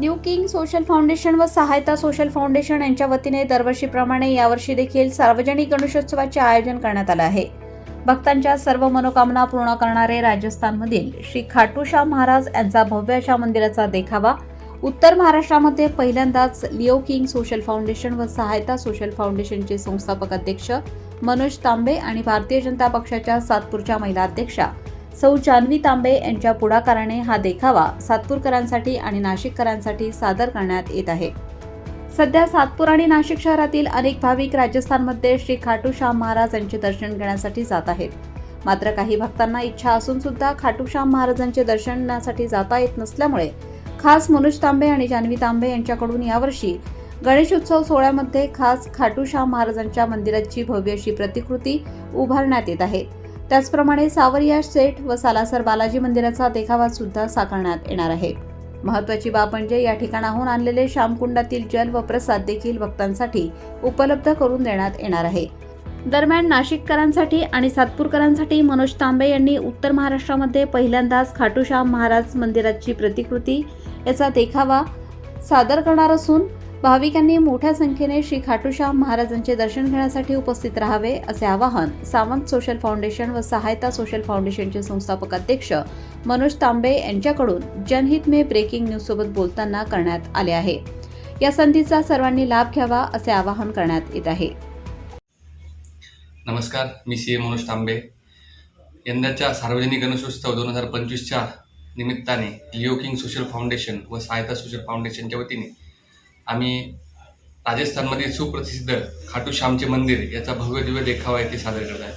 New king social foundation व सहायता social foundation यांच्या वतीने दरवर्षीप्रमाणे यावर्षी देखील सार्वजनिक गणेशोत्सवाचे आयोजन करण्यात आलं आहे. भक्तांच्या सर्व मनोकामना पूर्ण करणारे राजस्थानमधील श्री खाटूशा महाराज यांचा भव्य अशा मंदिराचा देखावा उत्तर महाराष्ट्रामध्ये पहिल्यांदाच लिओ किंग सोशल फाउंडेशन व सहायता सोशल फाउंडेशनचे संस्थापक अध्यक्ष मनोज तांबे आणि भारतीय जनता पक्षाच्या सातपूरच्या महिला अध्यक्षा सौ जान्हवी तांबे यांच्या पुढाकाराने हा देखावा सातपूरकरांसाठी आणि नाशिककरांसाठी सादर करण्यात येत आहे. सध्या सातपूर आणि नाशिक शहरातील अनेक भाविक राजस्थानमध्ये श्री खाटूश्याम महाराज यांचे दर्शन घेण्यासाठी जात आहेत. मात्र काही भक्तांना इच्छा असून सुद्धा खाटूश्याम महाराजांचे दर्शनासाठी जाता येत नसल्यामुळे खास मनोज तांबे आणि जान्हवी तांबे यांच्याकडून यावर्षी गणेशोत्सव सोहळ्यामध्ये खास खाटूश्याम महाराजांच्या मंदिराची भव्य अशी प्रतिकृती उभारण्यात येत आहे. त्याचप्रमाणे सावरिया सेठ व सालासर बालाजी मंदिराचा देखावा सुद्धा साकारण्यात येणार आहे. महत्वाची बाब म्हणजे या ठिकाणाहून आणलेले श्यामकुंडातील जल व प्रसाद देखील भक्तांसाठी उपलब्ध करून देण्यात येणार आहे. दरम्यान नाशिककरांसाठी आणि सातपूरकरांसाठी मनोज तांबे यांनी उत्तर महाराष्ट्रामध्ये पहिल्यांदाच खाटूश्याम महाराज मंदिराची प्रतिकृती याचा देखावा सादर करणार असून भाविकांनी मोठ्या संख्येने श्री खाटूश्याम महाराजांचे दर्शन घेण्यासाठी उपस्थित राहावे असे आवाहन सावंत सोशल फाउंडेशन व सहायता सोशल फाउंडेशनचे संस्थापक अध्यक्ष मनोज तांबे यांच्याकडून जनहित मे ब्रेकिंग न्यूज सोबत बोलताना करण्यात आले आहे. या संधीचा सर्वांनी लाभ घ्यावा असे आवाहन करण्यात येत आहे. नमस्कार मी सी ए मनोज तांबे. यंदाच्या सार्वजनिक गणेशोत्सव दोन हजार पंचवीसच्या निमित्ताने लिओ किंग सोशल फाउंडेशन व सहायता सोशल फाउंडेशनच्या वतीने आम्ही राजस्थानमध्ये सुप्रसिद्ध खाटूश्यामचे मंदिर याचा भव्य दिव्य देखावा येथे सादर करत आहे.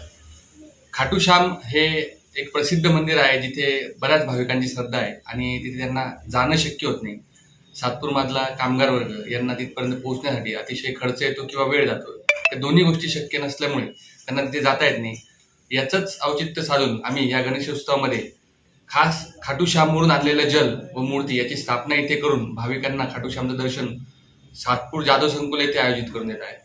खाटूश्याम हे एक प्रसिद्ध मंदिर आहे जिथे बऱ्याच भाविकांची श्रद्धा आहे आणि तिथे त्यांना जाणं शक्य होत नाही. सातपूरमधला कामगार वर्ग यांना तिथपर्यंत पोहोचण्यासाठी अतिशय खर्च येतो किंवा वेळ जातो. या दोन्ही गोष्टी शक्य नसल्यामुळे त्यांना तिथे जाता येत नाही. याचंच औचित्य साधून आम्ही या गणेशोत्सवामध्ये खास खाटूश्यामवरून आणलेलं जल व मूर्ती याची स्थापना इथे करून भाविकांना खाटूश्यामचं दर्शन सातपूर जाधव संकुल येथे आयोजित करून देत आहे.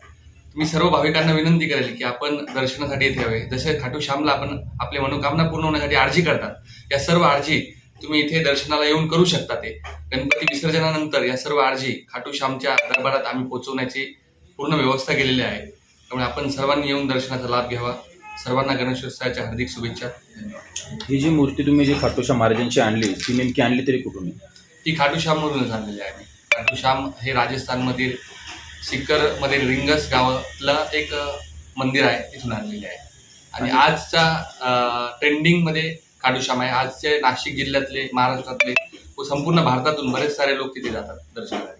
मी सर्व भाविकांना विनंती करेल की आपण दर्शनासाठी येथे यावे. जसे खाटूश्यामला आपण आपल्या मनोकामना पूर्ण होण्यासाठी आरजी करतात या सर्व आरजी तुम्ही इथे दर्शनाला येऊन करू शकता ते. गणपती विसर्जनानंतर या सर्व आरजी खाटूश्यामच्या दरबारात आम्ही पोहोचवण्याची पूर्ण व्यवस्था केलेली आहे. त्यामुळे आपण सर्वांनी येऊन दर्शनाचा लाभ घ्यावा. सर्वांना गणेशोत्सवाच्या हार्दिक शुभेच्छा. धन्यवाद ही जी मूर्ती तुम्ही जी खाटूश्याम महाराजांची आणली ती नेमकी आणली तरी कुठून आहे? ही खाटूश्यामवरूनच आणलेली आहे. खाटूश्याम हे राजस्थानमधील सिक्करमधील रिंगस गावातलं एक मंदिर आहे तिथून आणलेले आहे. आणि आजच्या ट्रेंडिंगमध्ये खाटूश्याम आहे. आजचे नाशिक जिल्ह्यातले महाराष्ट्रातले व संपूर्ण भारतातून बरेच सारे लोक तिथे जातात दर्शनासाठी.